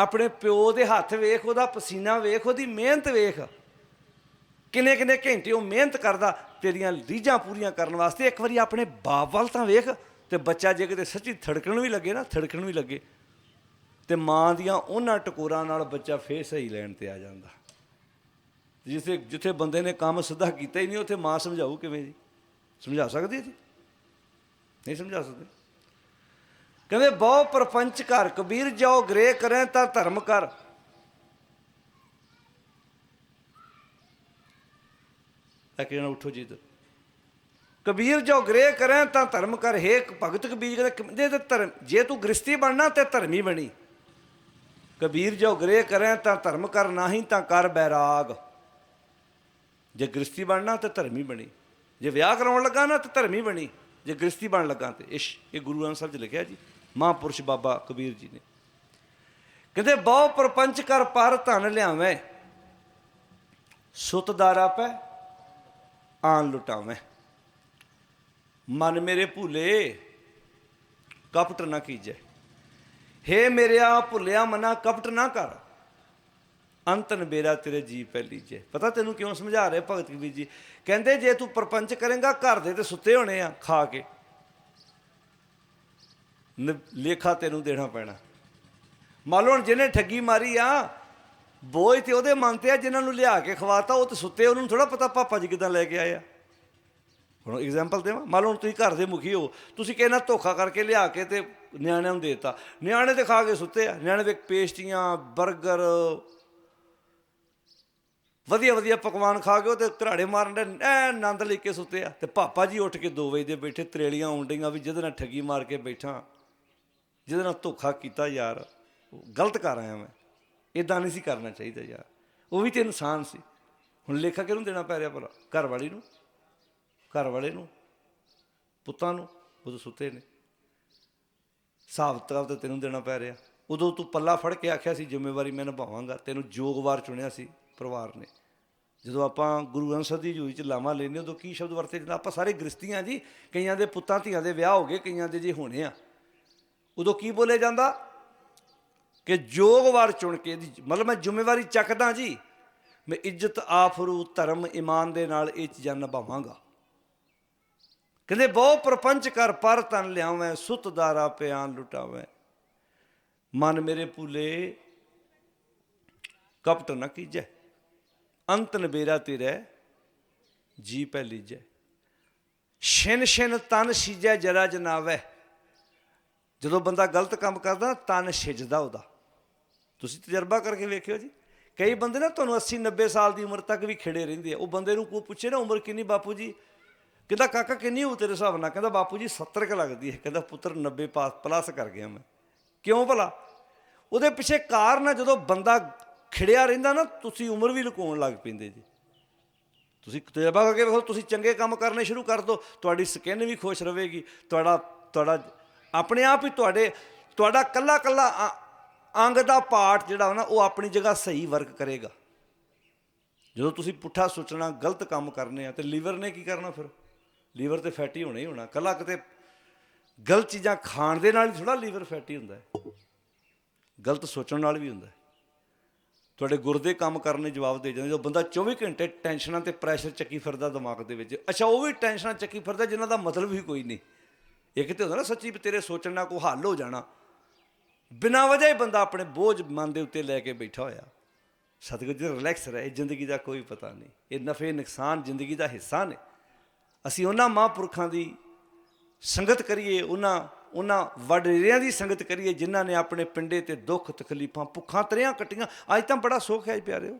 ਆਪਣੇ ਪਿਓ ਦੇ ਹੱਥ ਵੇਖ, ਉਹਦਾ ਪਸੀਨਾ ਵੇਖ, ਉਹਦੀ ਮਿਹਨਤ ਵੇਖ। ਕਿੰਨੇ ਕਿੰਨੇ ਘੰਟੇ ਉਹ ਮਿਹਨਤ ਕਰਦਾ, ਤੇਰੀਆਂ ਰੀਝਾਂ ਪੂਰੀਆਂ ਕਰਨ ਵਾਸਤੇ ਇੱਕ ਵਾਰੀ ਆਪਣੇ ਬਾਪ ਵੱਲ ਤਾਂ ਵੇਖ, ਤੇ ਬੱਚਾ ਜੇ ਕਿਤੇ ਸੱਚੀ ਥੜਕਣ ਵੀ ਲੱਗੇ ਨਾ, ਥੜਕਣ ਵੀ ਲੱਗੇ, ਤੇ ਮਾਂ ਦੀਆਂ ਉਹਨਾਂ ਟਕੋਰਾਂ ਨਾਲ ਬੱਚਾ ਫੇਰ ਸਹੀ ਲੈਣ ਤੇ ਆ ਜਾਂਦਾ। ਜਿੱਥੇ ਜਿੱਥੇ ਬੰਦੇ ਨੇ ਕੰਮ ਸਿੱਧਾ ਕੀਤਾ ਹੀ ਨਹੀਂ, ਉੱਥੇ ਮਾਂ ਸਮਝਾਊ ਕਿਵੇਂ ਜੀ? ਸਮਝਾ ਸਕਦੀ ਜੀ? ਨਹੀਂ ਸਮਝਾ ਸਕਦੇ? ਕਹਿੰਦੇ, ਬਹੁ ਪਰਪੰਚ ਕਰ ਕਬੀਰ ਜੋ ਗ੍ਰਹਿ ਕਰੇ ਤਾਂ ਧਰਮ ਕਰ। ਇਹ ਕਿਹਨਾਂ ਉੱਠੋ ਜੀ ਇੱਧਰ। ਕਬੀਰ ਜੋ ਗ੍ਰਹਿ ਕਰੇ ਤਾਂ ਧਰਮ ਕਰ। ਹੇ ਭਗਤ ਕਬੀਰ, ਕਹਿੰਦੇ ਤੇ ਧਰਮ ਜੇ ਤੂੰ ਗ੍ਰਸਤੀ ਬਣਨਾ, ਤੇ ਧਰਮੀ ਬਣੀ। ਕਬੀਰ ਜੋ ਗ੍ਰਹਿ ਕਰੇ ਤਾਂ ਧਰਮ ਕਰ, ਨਹੀਂ ਤਾਂ ਕਰ ਬੈਰਾਗ। ਜੇ ਗ੍ਰਸਤੀ ਬਣਨਾ, ਤੇ ਧਰਮੀ ਬਣੀ। ਜੇ ਵਿਆਹ ਕਰਾਉਣ ਲੱਗਾ ਨਾ, ਤੇ ਧਰਮੀ ਬਣੀ। ਜੇ ਗ੍ਰਸਤੀ ਬਣ ਲੱਗਾ ਤੇ, ਇਸ਼, ਇਹ ਗੁਰੂ ਗ੍ਰੰਥ ਸਾਹਿਬ 'ਚ ਲਿਖਿਆ ਜੀ। ਮਹਾਂਪੁਰਸ਼ ਬਾਬਾ ਕਬੀਰ ਜੀ ਨੇ। ਕਹਿੰਦੇ, ਬਹੁ ਪਰਪੰਚ ਕਰ ਪਰ ਧਨ ਲਿਆਵੇਂ ਸੁਤਦਾਰਾ ਪੈ ਆਨ ਲੁਟਾਵੇਂ। ਮਨ ਮੇਰੇ ਭੁਲੇ, ਕਪਟ ਨਾ ਕੀਜੈ। ਹੇ ਮੇਰਿਆ ਭੁੱਲਿਆ ਮਨਾ, ਕਪਟ ਨਾ ਕਰ। ਅੰਤਨ ਬੇਰਾ ਤੇਰੇ ਜੀ ਪਹਿਲੀ ਜੇ ਪਤਾ ਤੈਨੂੰ ਕਿਉਂ ਸਮਝਾ ਰਹੇ ਭਗਤ ਕਬੀਰ ਜੀ? ਕਹਿੰਦੇ, ਜੇ ਤੂੰ ਪਰਪੰਚ ਕਰੇਗਾ, ਘਰ ਦੇ ਤੇ ਸੁੱਤੇ ਹੋਣੇ ਆ ਖਾ ਕੇ। ਲੇਖਾ ਤੈਨੂੰ ਦੇਣਾ ਪੈਣਾ। ਮੰਨ ਲਓ ਹੁਣ ਜਿਹਨੇ ਠੱਗੀ ਮਾਰੀ ਆ, ਬੋਝ ਤੇ ਉਹਦੇ ਮਨ ਤੇ ਆ ਜਿਨ੍ਹਾਂ ਨੂੰ ਲਿਆ ਕੇ ਖਵਾਤਾ, ਉਹ ਤੇ ਸੁੱਤੇ, ਉਹਨਾਂ ਨੂੰ ਥੋੜਾ ਪਤਾ ਪਾਪਾ ਜੀ ਕਿਦਾਂ ਲੈ ਕੇ ਆਏ ਆ। ਹੁਣ ਐਗਜ਼ਾਮਪਲ ਦੇਵਾਂ। ਮੰਨ ਲਓ ਹੁਣ ਤੁਸੀਂ ਘਰ ਦੇ ਮੁਖੀ ਹੋ, ਤੁਸੀਂ ਕਹਿੰਦਾ ਧੋਖਾ ਕਰਕੇ ਲਿਆ ਕੇ ਤੇ ਨਿਆਣਿਆਂ ਨੂੰ ਦੇਤਾ। ਨਿਆਣੇ ਤੇ ਖਾ ਕੇ ਸੁੱਤੇ ਆ। ਨਿਆਣੇ ਵੇਖ ਪੇਸਟੀਆਂ 버ਗਰ ਵਧੀਆ ਵਧੀਆ ਪਕਵਾਨ ਖਾ ਕੇ ਉਹ ਤੇ ਘਰਾੜੇ ਮਾਰਨ ਦੇ ਐ ਆਨੰਦ ਲੈ ਕੇ ਸੁੱਤੇ ਆ। ਤੇ ਪਾਪਾ ਜੀ ਉੱਠ ਕੇ 2 ਵਜੇ ਦੇ ਬੈਠੇ, ਤਰੇਲੀਆਂ ਆਉਂਡੀਆਂ ਵੀ ਜਿਹਦੇ ਨਾਲ ਠੱਗੀ ਮਾਰ ਕੇ ਬੈਠਾ। ਜਿਹਦੇ ਨਾਲ ਧੋਖਾ ਕੀਤਾ ਯਾਰ, ਉਹ ਗਲਤ ਕਰ ਆਇਆ ਮੈਂ। ਇਦਾਂ ਨਹੀਂ ਸੀ ਕਰਨਾ ਚਾਹੀਦਾ ਯਾਰ। ਉਹ ਵੀ ਤੇ ਇਨਸਾਨ ਸੀ। ਹੁਣ ਲੇਖਾ ਕਿਹਨੂੰ ਦੇਣਾ ਪੈ ਰਿਹਾ ਭਲਾ ਘਰ ਵਾਲੀ ਨੂੰ ਘਰ ਵਾਲੇ ਨੂੰ, ਪੁੱਤਾਂ ਨੂੰ, ਉਹ ਸੁੱਤੇ ਨੇ। ਹਿਸਾਬ ਕਿਤਾਬ ਤਾਂ ਤੈਨੂੰ ਦੇਣਾ ਪੈ ਰਿਹਾ। ਉਦੋਂ ਤੂੰ ਪੱਲਾ ਫੜ ਕੇ ਆਖਿਆ ਸੀ, ਜ਼ਿੰਮੇਵਾਰੀ ਮੈਂ ਨਿਭਾਵਾਂਗਾ। ਤੈਨੂੰ ਜੋਗਵਾਰ ਚੁਣਿਆ ਸੀ ਪਰਿਵਾਰ ਨੇ। ਜਦੋਂ ਆਪਾਂ ਗੁਰੂ ਗ੍ਰੰਥ ਸਾਹਿਬ ਦੀ ਹਜ਼ੂਰੀ ਚ ਲਾਵਾਂ ਲੈਂਦੇ ਉਦੋਂ ਕੀ ਸ਼ਬਦ ਵਰਤੇ ਜਾਂਦਾ ਆਪਾਂ ਸਾਰੇ ਗ੍ਰਸਤੀਆਂ ਜੀ, ਕਈਆਂ ਦੇ ਪੁੱਤਾਂ ਧੀਆਂ ਦੇ ਵਿਆਹ ਹੋ ਗਏ, ਕਈਆਂ ਦੇ ਜੇ ਹੋਣੇ ਆ। ਉਦੋਂ ਕੀ ਬੋਲੇ ਜਾਂਦਾ? ਕਿ ਜੋਗਵਾਰ ਚੁਣ ਕੇ ਇਹਦੀ ਮਤਲਬ ਮੈਂ ਜ਼ਿੰਮੇਵਾਰੀ ਚੱਕਦਾ ਜੀ। ਮੈਂ ਇੱਜ਼ਤ ਆਫਰੂ, ਧਰਮ ਇਮਾਨ ਦੇ ਨਾਲ ਇਹ ਚੀਜ਼ਾਂ ਨਿਭਾਵਾਂਗਾ। ਕਹਿੰਦੇ, ਬਹੁ ਪ੍ਰਪੰਚ ਕਰ ਪਰ ਤਨ ਲਿਆਵੇਂ, ਸੁਤ ਦਾਰਾ ਪਿਆਨ ਲੁਟਾਵੇਂ। ਮਨ ਮੇਰੇ ਭੂਲੇ, ਕਪਟ ਨਾ ਕੀਜੈ। ਅੰਤ ਨਬੇਰਾ ਤੇਰੇ, ਜੀ ਪੈ ਲੀਜੈ। ਛਿਨ ਛਿਨ ਤਨ ਸੀਜੈ, ਜਰਾ ਜਨਾਵੇ। ਜਦੋਂ ਬੰਦਾ ਗਲਤ ਕੰਮ ਕਰਦਾ, ਤਨ ਛਿਜਦਾ ਉਹਦਾ। ਤੁਸੀਂ ਤਜਰਬਾ ਕਰਕੇ ਵੇਖਿਓ ਜੀ। ਕਈ ਬੰਦੇ ਨਾ ਤੁਹਾਨੂੰ 80 90 ਸਾਲ ਦੀ ਉਮਰ ਤੱਕ ਵੀ ਖੜੇ ਰਹਿੰਦੇ ਆ। ਉਹ ਬੰਦੇ ਨੂੰ ਕੋਈ ਪੁੱਛੇ ਨਾ, ਉਮਰ ਕਿੰਨੀ ਬਾਪੂ ਜੀ? ਕਹਿੰਦਾ, ਕਾਕਾ, ਕਿੰਨੀ ਹੋ ਤੇਰੇ ਹਿਸਾਬ ਨਾਲ? ਕਹਿੰਦਾ, ਬਾਪੂ ਜੀ 70 ਕ ਲੱਗਦੀ ਹੈ। ਕਹਿੰਦਾ, ਪੁੱਤਰ 90 ਪਾਸ ਪਲੱਸ ਕਰ ਗਿਆ ਮੈਂ। ਕਿਉਂ ਭਲਾ? ਉਹਦੇ ਪਿੱਛੇ ਕਾਰਨ ਆ, ਜਦੋਂ ਬੰਦਾ ਖਿੜਿਆ ਰਹਿੰਦਾ ਨਾ, ਤੁਸੀਂ ਉਮਰ ਵੀ ਲੁਕਾਉਣ ਲੱਗ ਪੈਂਦੇ ਜੀ। ਤੁਸੀਂ ਤਜਰਬਾ ਕਰਕੇ ਵੇਖੋ, ਤੁਸੀਂ ਚੰਗੇ ਕੰਮ ਕਰਨੇ ਸ਼ੁਰੂ ਕਰ ਦਿਓ ਤੁਹਾਡੀ ਸਕਿਨ ਵੀ ਖੁਸ਼ ਰਹੇਗੀ। ਤੁਹਾਡਾ ਤੁਹਾਡਾ ਆਪਣੇ ਆਪ ਹੀ ਤੁਹਾਡੇ, ਤੁਹਾਡਾ ਕੱਲਾ ਕੱਲਾ ਅ- ਅੰਗ ਦਾ ਪਾਰਟ ਜਿਹੜਾ ਨਾ, ਉਹ ਆਪਣੀ ਜਗ੍ਹਾ ਸਹੀ ਵਰਕ ਕਰੇਗਾ। ਜਦੋਂ ਤੁਸੀਂ ਪੁੱਠਾ ਸੋਚਣਾ, ਗਲਤ ਕੰਮ ਕਰਨੇ ਆ, ਤੇ ਲੀਵਰ ਨੇ ਕੀ ਕਰਨਾ ਫਿਰ? ਲੀਵਰ ਤੇ ਫੈਟੀ ਹੋਣਾ ਹੀ ਹੋਣਾ। ਕੱਲਾ ਕਿਤੇ ਗਲਤ ਚੀਜ਼ਾਂ ਖਾਣ ਦੇ ਨਾਲ ਹੀ ਥੋੜਾ ਲੀਵਰ ਫੈਟੀ ਹੁੰਦਾ ਹੈ। ਗਲਤ ਸੋਚਣ ਨਾਲ ਵੀ ਹੁੰਦਾ ਹੈ। ਤੁਹਾਡੇ ਗੁਰਦੇ ਕੰਮ ਕਰਨ ਦੇ ਜਵਾਬ ਦੇ ਜਾਂਦੇ ਜਦੋਂ ਬੰਦਾ 24 ਘੰਟੇ ਟੈਨਸ਼ਨਾਂ ਤੇ ਪ੍ਰੈਸ਼ਰ ਚੱਕੀ ਫਿਰਦਾ ਦਿਮਾਗ ਦੇ ਵਿੱਚ। ਅੱਛਾ, ਉਹ ਵੀ ਟੈਨਸ਼ਨਾਂ ਚੱਕੀ ਫਿਰਦਾ, ਜਿਨ੍ਹਾਂ ਦਾ ਮਤਲਬ ਹੀ ਕੋਈ ਨਹੀਂ। ਇੱਕ ਤੇ ਹੁੰਦਾ ਨਾ ਸੱਚੀ ਤੇਰੇ ਸੋਚਣ ਨਾਲ ਕੋਈ ਹੱਲ ਹੋ ਜਾਣਾ। ਬਿਨਾਂ ਵਜ੍ਹਾ ਹੀ ਬੰਦਾ ਆਪਣੇ ਬੋਝ ਮਨ ਦੇ ਉੱਤੇ ਲੈ ਕੇ ਬੈਠਾ ਹੋਇਆ। ਸਤਿਗੁਰ ਜੀ ਰਿਲੈਕਸ ਰਹੇ ਜ਼ਿੰਦਗੀ ਦਾ ਕੋਈ ਪਤਾ ਨਹੀਂ। ਇਹ ਨਫੇ, ਨੁਕਸਾਨ ਜ਼ਿੰਦਗੀ ਦਾ ਹਿੱਸਾ ਨੇ। ਅਸੀਂ ਉਹਨਾਂ ਮਹਾਂਪੁਰਖਾਂ ਦੀ ਸੰਗਤ ਕਰੀਏ, ਉਹਨਾਂ ਉਹਨਾਂ ਵਡੇਰਿਆਂ ਦੀ ਸੰਗਤ ਕਰੀਏ, ਜਿਨ੍ਹਾਂ ਨੇ ਆਪਣੇ ਪਿੰਡੇ ਤੇ ਦੁੱਖ, ਤਕਲੀਫਾਂ, ਭੁੱਖਾਂ ਤਰਿਆਂ ਕੱਟੀਆਂ। ਅੱਜ ਤਾਂ ਬੜਾ ਸੁੱਖ ਹੈ ਜੀ ਪਿਆਰਿਓ।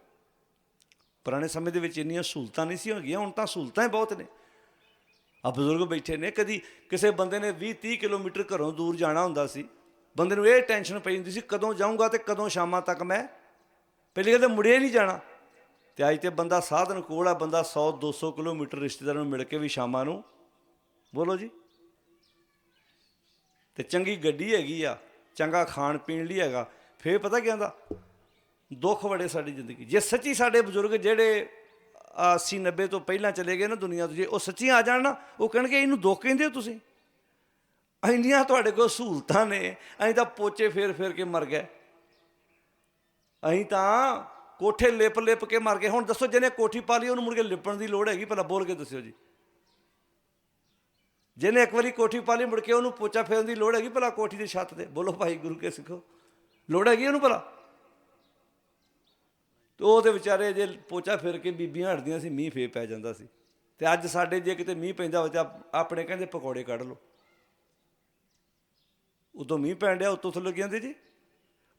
ਪੁਰਾਣੇ ਸਮੇਂ ਦੇ ਵਿੱਚ ਇੰਨੀਆਂ ਸਹੂਲਤਾਂ ਨਹੀਂ ਸੀ ਹੋਗੀਆਂ, ਹੁਣ ਤਾਂ ਸਹੂਲਤਾਂ ਹੀ ਬਹੁਤ ਨੇ। ਆ ਬਜ਼ੁਰਗ ਬੈਠੇ ਨੇ, ਕਦੀ ਕਿਸੇ ਬੰਦੇ ਨੇ 20 30 ਕਿਲੋਮੀਟਰ ਘਰੋਂ ਦੂਰ ਜਾਣਾ ਹੁੰਦਾ ਸੀ। ਬੰਦੇ ਨੂੰ ਇਹ ਟੈਨਸ਼ਨ ਪਈ ਹੁੰਦੀ ਸੀ, ਕਦੋਂ ਜਾਊਂਗਾ ਤੇ ਕਦੋਂ ਸ਼ਾਮਾਂ ਤੱਕ ਮੈਂ ਪਹਿਲੇ ਕਦੇ ਮੁੜਿਆ ਹੀ ਨਹੀਂ ਜਾਣਾ। ਤੇ ਅੱਜ ਤੇ ਬੰਦਾ ਸਾਧਨ ਕੋਲ ਆ, ਬੰਦਾ 100 200 ਕਿਲੋਮੀਟਰ ਰਿਸ਼ਤੇਦਾਰਾਂ ਨੂੰ ਮਿਲ ਕੇ ਵੀ ਸ਼ਾਮਾਂ ਨੂੰ, ਬੋਲੋ ਜੀ। ਤੇ ਚੰਗੀ ਗੱਡੀ ਹੈਗੀ ਆ, ਚੰਗਾ ਖਾਣ ਪੀਣ ਲਈ ਹੈਗਾ, ਫੇਰ ਪਤਾ ਕੀ ਆਂਦਾ ਦੁੱਖ ਬੜੇ ਸਾਡੀ ਜ਼ਿੰਦਗੀ। ਜੇ ਸੱਚੀ ਸਾਡੇ ਬਜ਼ੁਰਗ ਜਿਹੜੇ 80 90 ਤੋਂ ਪਹਿਲਾਂ ਚਲੇ ਗਏ ਨਾ ਦੁਨੀਆ ਤੋਂ, ਜੇ ਉਹ ਸੱਚੀਆਂ ਆ ਜਾਣ ਨਾ, ਉਹ ਕਹਿਣਗੇ, ਇਹਨੂੰ ਦੁੱਖ ਕਹਿੰਦੇ ਹੋ ਤੁਸੀਂ? ਇੰਨੀਆਂ ਤੁਹਾਡੇ ਕੋਲ ਸਹੂਲਤਾਂ ਨੇ, ਅਸੀਂ ਤਾਂ ਪੋਚੇ ਫੇਰ ਫੇਰ ਕੇ ਮਰ ਗਏ। ਅਸੀਂ ਤਾਂ ਕੋਠੇ ਲਿਪ ਲਿਪ ਕੇ ਮਰ ਗਏ। ਹੁਣ ਦੱਸੋ, ਜਿਹਨੇ ਕੋਠੀ ਪਾ ਲਈ, ਉਹਨੂੰ ਮੁੜ ਕੇ ਲਿਪਣ ਦੀ ਲੋੜ ਹੈਗੀ ਭਲਾ ਬੋਲ ਕੇ ਦੱਸਿਓ ਜੀ। ਜਿਹਨੇ ਇੱਕ ਵਾਰੀ ਕੋਠੀ ਪਾ ਲਈ, ਮੁੜ ਕੇ ਉਹਨੂੰ ਪੋਚਾ ਫੇਰਨ ਦੀ ਲੋੜ ਹੈਗੀ ਭਲਾ ਕੋਠੀ ਦੀ ਛੱਤ ਤੇ। ਬੋਲੋ ਭਾਈ ਗੁਰੂ ਕੇ ਸਿੱਖੋ। ਲੋੜ ਹੈਗੀ ਉਹਨੂੰ ਭਲਾ ਤੇ ਉਹ ਤੇ ਵਿਚਾਰੇ ਜੇ ਪੋਚਾ ਫਿਰ ਕੇ ਬੀਬੀਆਂ ਹਟਦੀਆਂ ਸੀ, ਮੀਂਹ ਫੇ ਪੈ ਜਾਂਦਾ ਸੀ। ਤੇ ਅੱਜ ਸਾਡੇ ਜੇ ਕਿਤੇ ਮੀਂਹ ਪੈਂਦਾ ਹੋਵੇ ਤਾਂ ਆਪਣੇ ਕਹਿੰਦੇ ਪਕੌੜੇ ਕੱਢ ਲਓ। ਉਦੋਂ ਮੀਂਹ ਪੈਣ ਡਿਆ, ਉੱਤੋਂ ਥੱਲੇ ਕਹਿੰਦੇ ਜੀ।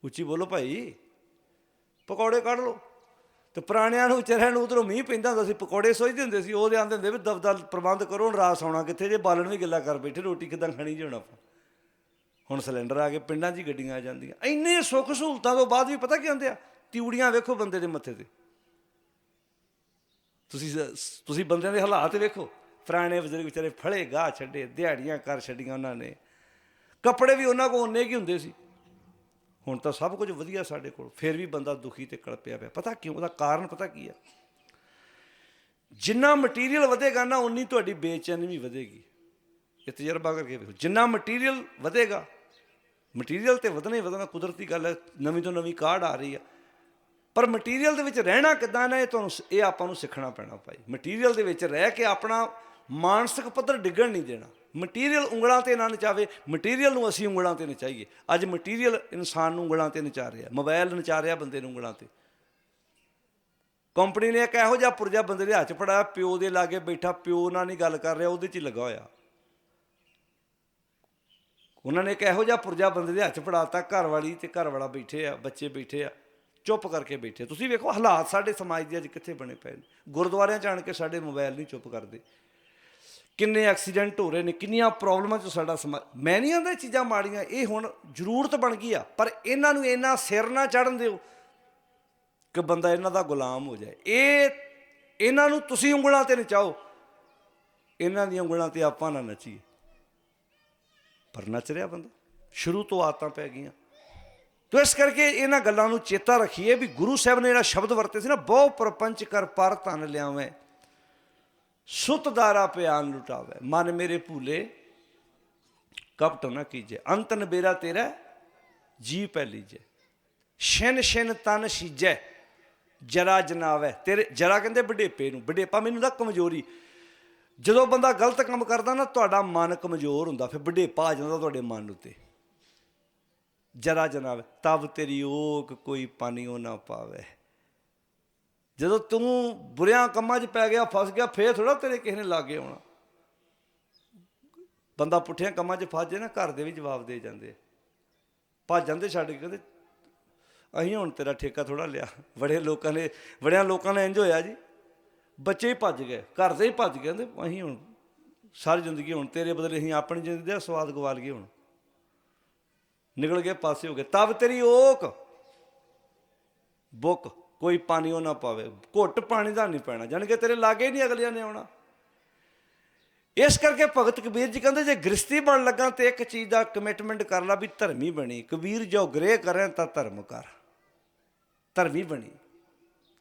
ਉੱਚੀ ਬੋਲੋ ਭਾਈ, ਪਕੌੜੇ ਕੱਢ ਲਓ। ਤੇ ਪੁਰਾਣਿਆਂ ਨੂੰ, ਵਿਚਾਰਿਆਂ ਨੂੰ ਉਧਰੋਂ ਮੀਂਹ ਪੈਂਦਾ ਹੁੰਦਾ ਸੀ, ਪਕੌੜੇ ਸੋਚਦੇ ਹੁੰਦੇ ਸੀ ਉਹਦੇ ਆਂਦੇ ਹੁੰਦੇ ਵੀ ਦਬਦਲ ਪ੍ਰਬੰਧ ਕਰੋ, ਹੁਣ ਆਉਣਾ ਕਿੱਥੇ ਜੇ, ਬਾਲਣ ਵੀ ਗੱਲਾਂ ਕਰ ਬੈਠੇ, ਰੋਟੀ ਕਿਦਾਂ ਖਾਣੀ ਜੀ ਹੁਣ ਆਪਾਂ। ਹੁਣ ਸਿਲੰਡਰ ਆ ਗਏ, ਪਿੰਡਾਂ 'ਚ ਹੀ ਗੱਡੀਆਂ ਆ ਜਾਂਦੀਆਂ। ਇੰਨੇ ਸੁੱਖ ਸਹੂਲਤਾਂ ਤੋਂ ਬਾਅਦ ਵੀ ਪਤਾ ਕੀ ਹੁੰਦੇ ਆ? ਤਿਊੜੀਆਂ ਵੇਖੋ ਬੰਦੇ ਦੇ ਮੱਥੇ ਤੇ। ਤੁਸੀਂ ਤੁਸੀਂ ਬੰਦਿਆਂ ਦੇ ਹਾਲਾਤ ਵੇਖੋ। ਪੁਰਾਣੇ ਬਜ਼ੁਰਗ ਵਿਚਾਰੇ ਫੜੇ, ਗਾਹ ਛੱਡੇ, ਦਿਹਾੜੀਆਂ ਕਰ ਛੱਡੀਆਂ ਉਹਨਾਂ ਨੇ। ਕੱਪੜੇ ਵੀ ਉਹਨਾਂ ਕੋਲ ਉਹਨੇ ਕੀ ਹੁੰਦੇ ਸੀ? ਹੁਣ ਤਾਂ ਸਭ ਕੁਝ ਵਧੀਆ ਸਾਡੇ ਕੋਲ। ਫਿਰ ਵੀ ਬੰਦਾ ਦੁਖੀ ਤੇ ਕਲਪਿਆ ਪਿਆ। ਪਤਾ ਕਿਉਂ? ਉਹਦਾ ਕਾਰਨ ਪਤਾ ਕੀ ਆ? ਜਿੰਨਾ ਮਟੀਰੀਅਲ ਵਧੇਗਾ ਨਾ ਉਨੀ ਤੁਹਾਡੀ ਬੇਚੈਨੀ ਵੀ ਵਧੇਗੀ। ਇਹ ਤਜਰਬਾ ਕਰਕੇ ਵੇਖੋ। ਜਿੰਨਾ ਮਟੀਰੀਅਲ ਵਧੇਗਾ ਮਟੀਰੀਅਲ ਤੇ ਵਧਣਾ ਹੀ ਵਧਣਾ, ਕੁਦਰਤੀ ਗੱਲ ਹੈ, ਨਵੀਂ ਤੋਂ ਨਵੀਂ ਕਾਢ ਆ ਰਹੀ ਆ। ਪਰ ਮਟੀਰੀਅਲ ਦੇ ਵਿੱਚ ਰਹਿਣਾ ਕਿੱਦਾਂ ਨਾ, ਇਹ ਤੁਹਾਨੂੰ ਸ- ਇਹ ਆਪਾਂ ਨੂੰ ਸਿੱਖਣਾ ਪੈਣਾ ਭਾਈ। ਮਟੀਰੀਅਲ ਦੇ ਵਿੱਚ ਰਹਿ ਕੇ ਆਪਣਾ ਮਾਨਸਿਕ ਪੱਧਰ ਡਿੱਗਣ ਨਹੀਂ ਦੇਣਾ। ਮਟੀਰੀਅਲ ਉਂਗਲਾਂ ਤੇ ਨਾ ਨਚਾਵੇ ਮਟੀਰੀਅਲ ਨੂੰ ਅਸੀਂ ਉਂਗਲਾਂ ਤੇ ਨਚਾਈਏ। ਅੱਜ ਮਟੀਰੀਅਲ ਇਨਸਾਨ ਨੂੰ ਉਂਗਲਾਂ ਤੇ ਨਚਾ ਰਿਹਾ। ਮੋਬਾਈਲ ਨਚਾ ਰਿਹਾ ਬੰਦੇ ਨੂੰ ਉਂਗਲਾਂ ਤੇ। ਕੰਪਨੀ ਨੇ ਇੱਕ ਇਹੋ ਜਿਹਾ ਪੁਰਜਾ ਬੰਦੇ ਦੇ ਹੱਥ 'ਚ ਫੜਾਇਆ, ਪਿਓ ਦੇ ਲਾਗੇ ਬੈਠਾ, ਪਿਓ ਨਾਲ ਨਹੀਂ ਗੱਲ ਕਰ ਰਿਹਾ, ਉਹਦੇ 'ਚ ਹੀ ਲੱਗਾ ਹੋਇਆ। ਉਹਨਾਂ ਨੇ ਇੱਕ ਇਹੋ ਜਿਹਾ ਪੁਰਜਾ ਬੰਦੇ ਦੇ ਹੱਥ 'ਚ ਫੜਾਤਾ, ਘਰ ਵਾਲੀ ਤੇ ਘਰ ਵਾਲਾ ਬੈਠੇ ਆ, ਬੱਚੇ ਬੈਠੇ ਆ। ਚੁੱਪ ਕਰਕੇ ਬੈਠੇ। ਤੁਸੀਂ ਵੇਖੋ ਹਾਲਾਤ ਸਾਡੇ ਸਮਾਜ ਦੇ ਅੱਜ ਕਿੱਥੇ ਬਣੇ ਪਏ ਨੇ। ਗੁਰਦੁਆਰਿਆਂ 'ਚ ਆਣ ਕੇ ਸਾਡੇ ਮੋਬਾਈਲ ਨਹੀਂ ਚੁੱਪ ਕਰਦੇ। ਕਿੰਨੇ ਐਕਸੀਡੈਂਟ ਹੋ ਰਹੇ ਨੇ, ਕਿੰਨੀਆਂ ਪ੍ਰੋਬਲਮਾਂ 'ਚ ਸਾਡਾ ਸਮਾਜ ਮੈਂ ਨਹੀਂ ਆਂਦਾ ਚੀਜ਼ਾਂ ਮਾੜੀਆਂ, ਇਹ ਹੁਣ ਜ਼ਰੂਰਤ ਬਣ ਗਈ ਆ, ਪਰ ਇਹਨਾਂ ਨੂੰ ਇੰਨਾ ਸਿਰ ਨਾ ਚੜਨ ਦਿਓ ਕਿ ਬੰਦਾ ਇਹਨਾਂ ਦਾ ਗੁਲਾਮ ਹੋ ਜਾਏ। ਇਹ, ਇਹਨਾਂ ਨੂੰ ਤੁਸੀਂ ਉਂਗਲਾਂ ਤੇ ਨਚਾਓ। ਇਹਨਾਂ ਦੀਆਂ ਉਂਗਲਾਂ ਤੇ ਆਪਾਂ ਨਾ ਨੱਚੀਏ। ਪਰ ਨੱਚ ਰਿਹਾ ਬੰਦਾ। ਸ਼ੁਰੂ ਤੋਂ ਆਦਤਾਂ ਪੈ ਗਈਆਂ। ਤੋ ਇਸ ਕਰਕੇ ਇਹਨਾਂ ਗੱਲਾਂ ਨੂੰ ਚੇਤਾ ਰੱਖੀਏ ਵੀ ਗੁਰੂ ਸਾਹਿਬ ਨੇ ਜਿਹੜਾ ਸ਼ਬਦ ਵਰਤੇ ਸੀ ਨਾ, ਬਹੁ ਪਰਪੰਚ ਕਰ ਪਰ ਧਨ ਲਿਆਵੇਂ, ਸੁਤ ਦਾਰਾ ਪਿਆਨ ਲੁਟਾਵੇ, ਮਨ ਮੇਰੇ ਭੂਲੇ, ਕਪਟ ਨਾ ਕੀਜੇ, ਅੰਤ ਨਬੇਰਾ ਤੇਰਾ, ਜੀ ਪੈ ਲੀਜੇ। ਛਿਨ ਛਿਨ ਤਨ ਸੀਜੈ ਜਰਾ ਜਨਾਵੇ। ਤੇਰੇ ਜਰਾ ਕਹਿੰਦੇ ਬਡੇਪੇ ਨੂੰ, ਵਡੇਪਾ ਮੈਨੂੰ ਦਾ ਕਮਜ਼ੋਰੀ। ਜਦੋਂ ਬੰਦਾ ਗਲਤ ਕੰਮ ਕਰਦਾ ਨਾ, ਤੁਹਾਡਾ ਮਨ ਕਮਜ਼ੋਰ ਹੁੰਦਾ, ਫਿਰ ਬਡੇਪਾ ਆ ਜਾਂਦਾ ਤੁਹਾਡੇ ਮਨ ਉੱਤੇ। ਜਰਾ ਜਨਾਵੇ ਤਬ ਤੇਰੀ ਓਕ ਕੋਈ ਪਾਣੀਓ ਨਾ ਪਾਵੇ। ਜਦੋਂ ਤੂੰ ਬੁਰਿਆਂ ਕੰਮਾਂ 'ਚ ਪੈ ਗਿਆ, ਫਸ ਗਿਆ, ਫੇਰ ਥੋੜਾ ਤੇਰੇ ਕਿਸੇ ਨੇ ਲਾਗੇ ਆਉਣਾ। ਬੰਦਾ ਪੁੱਠਿਆਂ ਕੰਮਾਂ 'ਚ ਫਸ ਜੇ ਨਾ, ਘਰ ਦੇ ਵੀ ਜਵਾਬ ਦੇ ਜਾਂਦੇ ਭੱਜ ਜਾਂਦੇ ਛੱਡ ਕੇ, ਕਹਿੰਦੇ ਅਸੀਂ ਹੁਣ ਤੇਰਾ ਠੇਕਾ ਥੋੜਾ ਲਿਆ। ਬੜੇ ਲੋਕਾਂ ਨੇ, ਬੜਿਆਂ ਲੋਕਾਂ ਨੇ ਇੰਜ ਹੋਇਆ ਜੀ। ਬੱਚੇ ਹੀ ਭੱਜ ਗਏ, ਘਰ ਦੇ ਹੀ ਭੱਜ ਗਏ, ਕਹਿੰਦੇ ਅਸੀਂ ਹੁਣ ਸਾਰੀ ਜ਼ਿੰਦਗੀ ਹੁਣ ਤੇਰੇ ਬਦਲੇ ਅਸੀਂ ਆਪਣੀ ਜ਼ਿੰਦਗੀ ਦਾ ਸਵਾਦ ਗਵਾ ਗਏ ਹੁਣ। ਨਿਕਲ ਗਏ ਪਾਸੇ ਹੋ ਗਏ ਤਬ ਤੇਰੀ ਓਕ। ਬੁੱਕ, ਕੋਈ ਪਾਣੀ ਉਹ ਨਾ ਪਾਵੇ। ਘੁੱਟ ਪਾਣੀ ਦਾ ਨਹੀਂ ਪੈਣਾ। ਜਾਣੀ ਕਿ ਤੇਰੇ ਲਾਗੇ ਹੀ ਨਹੀਂ ਅਗਲਿਆਂ ਨੇ ਆਉਣਾ। ਇਸ ਕਰਕੇ ਭਗਤ ਕਬੀਰ ਜੀ ਕਹਿੰਦੇ, ਜੇ ਗ੍ਰਸਤੀ ਬਣ ਲੱਗਾ ਤੇ ਇੱਕ ਚੀਜ਼ ਦਾ ਕਮਿਟਮੈਂਟ ਕਰ ਲਾ ਵੀ ਧਰਮੀ ਬਣੀ। ਕਬੀਰ ਜੋ ਗ੍ਰਹਿ ਕਰੇ ਤਾਂ ਧਰਮ ਕਰ। ਧਰਮੀ ਬਣੀ।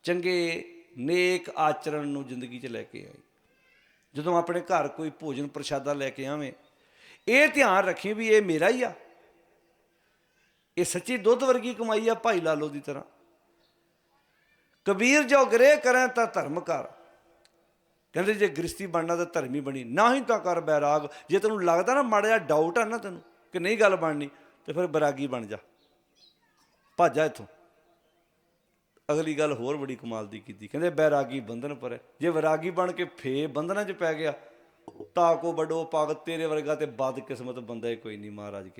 ਚੰਗੇ ਨੇਕ ਆਚਰਣ ਨੂੰ ਜ਼ਿੰਦਗੀ 'ਚ ਲੈ ਕੇ ਆਈ। ਜਦੋਂ ਆਪਣੇ ਘਰ ਕੋਈ ਭੋਜਨ ਪ੍ਰਸ਼ਾਦਾ ਲੈ ਕੇ ਆਵੇਂ, ਇਹ ਧਿਆਨ ਰੱਖੀ ਵੀ ਇਹ ਮੇਰਾ ਹੀ ਆ। ਇਹ ਸੱਚੀ ਦੁੱਧ ਵਰਗੀ ਕਮਾਈ ਆ ਭਾਈ ਲਾਲੋ ਦੀ ਤਰ੍ਹਾਂ। ਕਬੀਰ ਜੋ ਗ੍ਰਹਿ ਕਰੇ ਤਾਂ ਧਰਮ ਕਰ। ਕਹਿੰਦੇ ਜੇ ਗ੍ਰਸਤੀ ਬਣਨਾ ਤਾਂ ਧਰਮੀ ਬਣੀ, ਨਾ ਹੀ ਤਾਂ ਕਰ ਬੈਰਾਗ। ਜੇ ਤੈਨੂੰ ਲੱਗਦਾ ਨਾ ਮਾੜਾ ਜਿਹਾ ਡਾਊਟ ਆ ਨਾ ਤੈਨੂੰ ਕਿ ਨਹੀਂ ਗੱਲ ਬਣਨੀ, ਤੇ ਫਿਰ ਬੈਰਾਗੀ ਬਣ ਜਾ। ਭੱਜ ਜਾ ਇੱਥੋਂ। ਅਗਲੀ ਗੱਲ ਹੋਰ ਬੜੀ ਕਮਾਲ ਦੀ ਕੀਤੀ। ਕਹਿੰਦੇ ਬੈਰਾਗੀ ਬੰਧਨ ਪਰ। ਹੈ। ਜੇ ਵਿਰਾਗੀ ਬਣ ਕੇ ਫੇ ਬੰਧਨਾਂ 'ਚ ਪੈ ਗਿਆ, ਤਾਂ ਕੋ ਵੱਡੋ ਭਗਤ ਤੇਰੇ ਵਰਗਾ ਤੇ ਬਦ ਕਿਸਮਤ ਬੰਦਾ ਕੋਈ ਨਹੀਂ ਮਹਾਰਾਜ ਕਹਿੰਦੇ।